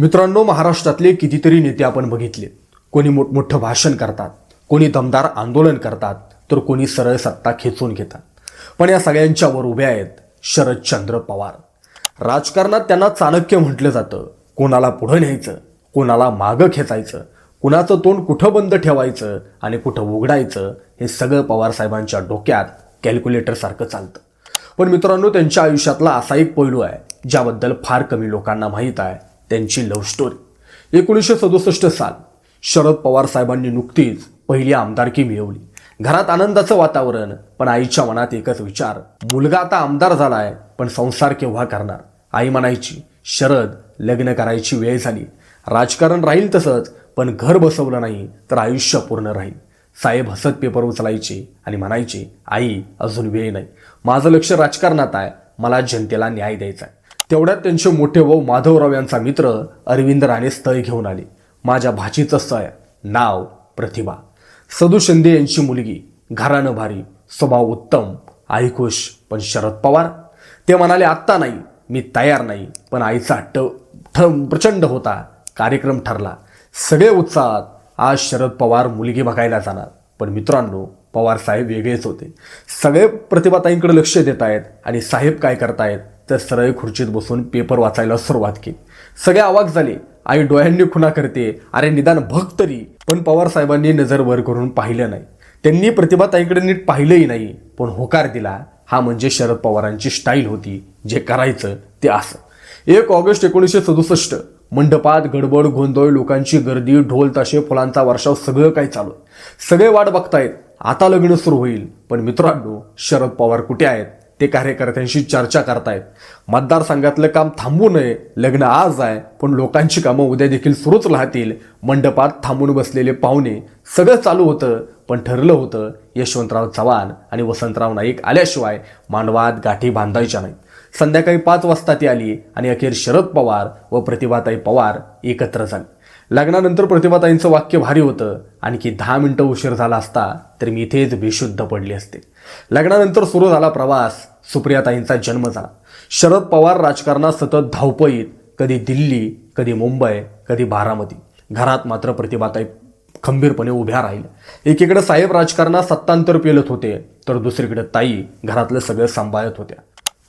मित्रांनो महाराष्ट्रातले कितीतरी नेते आपण बघितले. कोणी मोठमोठं भाषण करतात कोणी दमदार आंदोलन करतात तर कोणी सरळ सत्ता खेचून घेतात. पण या सगळ्यांच्या वर उभे आहेत शरदचंद्र पवार. राजकारणात त्यांना चाणक्य म्हटलं जातं. कोणाला पुढं न्यायचं कोणाला मागं खेचायचं कुणाचं तोंड कुठं बंद ठेवायचं आणि कुठं उघडायचं हे सगळं पवार साहेबांच्या डोक्यात कॅल्क्युलेटरसारखं चालतं. पण मित्रांनो त्यांच्या आयुष्यातला असा एक पैलू आहे ज्याबद्दल फार कमी लोकांना माहीत आहे. त्यांची लव्ह स्टोरी एकोणीसशे सदुसष्ट साल शरद पवार साहेबांनी नुकतीच पहिली आमदारकी मिळवली. घरात आनंदाचं वातावरण पण आईच्या मनात एकच विचार. मुलगा आता आमदार झालाय पण संसार केव्हा करणार? आई म्हणायची शरद लग्न करायची वेळ झाली. राजकारण राहील तसंच पण घर बसवलं नाही तर आयुष्य पूर्ण राहील. साहेब हसत पेपर उचलायचे आणि म्हणायचे आई अजून वेळ नाही. माझं लक्ष राजकारणात आहे. मला जनतेला न्याय द्यायचा आहे. तेवढ्यात त्यांचे मोठे भाऊ माधवराव यांचा मित्र अरविंद राणे स्थळ घेऊन आले. माझ्या भाचीचं स्थळ नाव प्रतिभा. सदू शिंदे यांची मुलगी घरानं भारी स्वभाव उत्तम आईखुश पण शरद पवार. ते म्हणाले आत्ता नाही मी तयार नाही पण आईचा हट्ट ठ प्रचंड होता कार्यक्रम ठरला. सगळे उत्साहात आज शरद पवार मुलगी बघायला जाणार. पण मित्रांनो पवार साहेब वेगळेच होते. सगळे प्रतिभाताईंकडे लक्ष देत आहेत आणि साहेब काय करतायत तर सरळ खुर्चीत बसून पेपर वाचायला सुरुवात केली. सगळे आवाक झाले. आई डोळ्यांनी खुणा करते अरे निदान भग तरी. पण पवार साहेबांनी नजर वर करून पाहिलं नाही. त्यांनी प्रतिभाताईंकडे नीट पाहिलंही नाही. पण होकार दिला. हा म्हणजे शरद पवारांची स्टाईल होती जे करायचं ते असं. एक ऑगस्ट एकोणीसशे सदुसष्ट मंडपात गडबड गोंधळ लोकांची गर्दी ढोल ताशे फुलांचा वर्षाव सगळं काही चालू. आहे. सगळे वाट बघतायत. आता लग्न सुरू होईल. पण मित्रांनो शरद पवार कुठे आहेत? ते कार्यकर्त्यांशी चर्चा करतायत. मतदारसंघातलं काम थांबू नये लग्न आज आहे पण लोकांची कामं उद्या देखील सुरूच राहतील. मंडपात थांबून बसलेले पाहुणे सगळं चालू होतं पण ठरलं होतं यशवंतराव चव्हाण आणि वसंतराव नाईक आल्याशिवाय मांडवात गाठी बांधायच्या नाहीत. संध्याकाळी पाच वाजता ती आली आणि अखेर शरद पवार व प्रतिभाताई पवार एकत्र झाले. लग्नानंतर प्रतिभाताईंचं वाक्य भारी होतं. आणखी दहा मिनिटं उशीर झाला असता तर मी इथेच बेशुद्ध पडली असते. लग्नानंतर सुरू झाला प्रवास. सुप्रियाताईंचा जन्म झाला. शरद पवार राजकारणात सतत धावपळीत कधी दिल्ली कधी मुंबई कधी बारामती. घरात मात्र प्रतिभाताई खंबीरपणे उभ्या राहिल्या. एकीकडे साहेब राजकारणात सत्तांतर पेलत होते तर दुसरीकडे ताई घरातलं सगळं सांभाळत होत्या.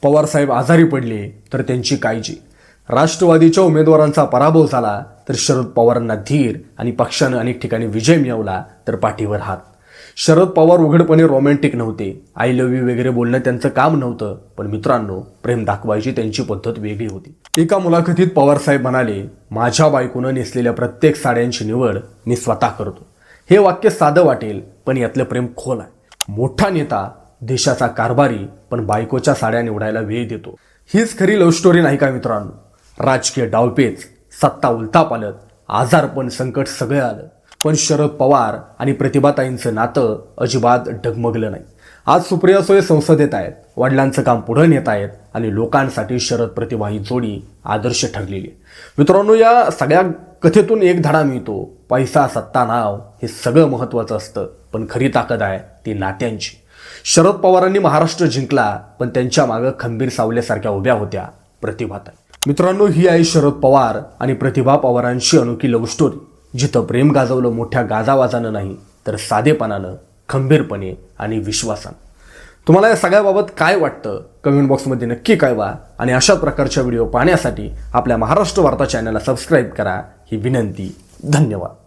पवार साहेब आजारी पडले तर त्यांची काळजी. राष्ट्रवादीच्या उमेदवारांचा पराभव झाला तर शरद पवारांना धीर आणि पक्षानं अनेक ठिकाणी विजय मिळवला तर पाठीवर हात. शरद पवार उघडपणे रोमॅन्टिक नव्हते. आय लव्ह यू वगैरे बोलणं त्यांचं काम नव्हतं. पण मित्रांनो प्रेम दाखवायची त्यांची पद्धत वेगळी होती. एका मुलाखतीत पवार साहेब म्हणाले माझ्या बायकोनं नेसलेल्या प्रत्येक साड्यांची निवड मी स्वतः करतो. हे वाक्य साधं वाटेल पण यातलं प्रेम खोल आहे. मोठा नेता देशाचा कारभारी पण बायकोच्या साड्या निवडायला वेळ देतो. हीच खरी लव्ह स्टोरी नाही का मित्रांनो? राजकीय डावपेच सत्ता उलता पालत आजारपण संकट सगळं आलं. पण शरद पवार आणि प्रतिभाताईंचं नातं अजिबात ढगमगलं नाही. आज सुप्रिया सोय संसदेत आहेत वडिलांचं काम पुढे नेत आहेत आणि लोकांसाठी शरद प्रतिभा ही जोडी आदर्श ठरलेली आहे. मित्रांनो या सगळ्या कथेतून एक धडा मिळतो. पैसा सत्ता नाव हे सगळं महत्त्वाचं असतं पण खरी ताकद आहे ती नात्यांची. शरद पवारांनी महाराष्ट्र जिंकला पण त्यांच्या मागं खंबीर सावल्यासारख्या उभ्या होत्या प्रतिभाताई. मित्रांनो ही आहे शरद पवार आणि प्रतिभा पवारांची अनोखी लव्ह स्टोरी जिथं प्रेम गाजवलं मोठ्या गाजावाजानं नाही तर साधेपणानं खंबीरपणे आणि विश्वासानं. तुम्हाला या सगळ्याबाबत काय वाटतं? कमेंट बॉक्समध्ये नक्की कळवा आणि अशा प्रकारच्या व्हिडिओ पाहण्यासाठी आपल्या महाराष्ट्र वार्ता चॅनलला सबस्क्राईब करा. ही विनंती. धन्यवाद.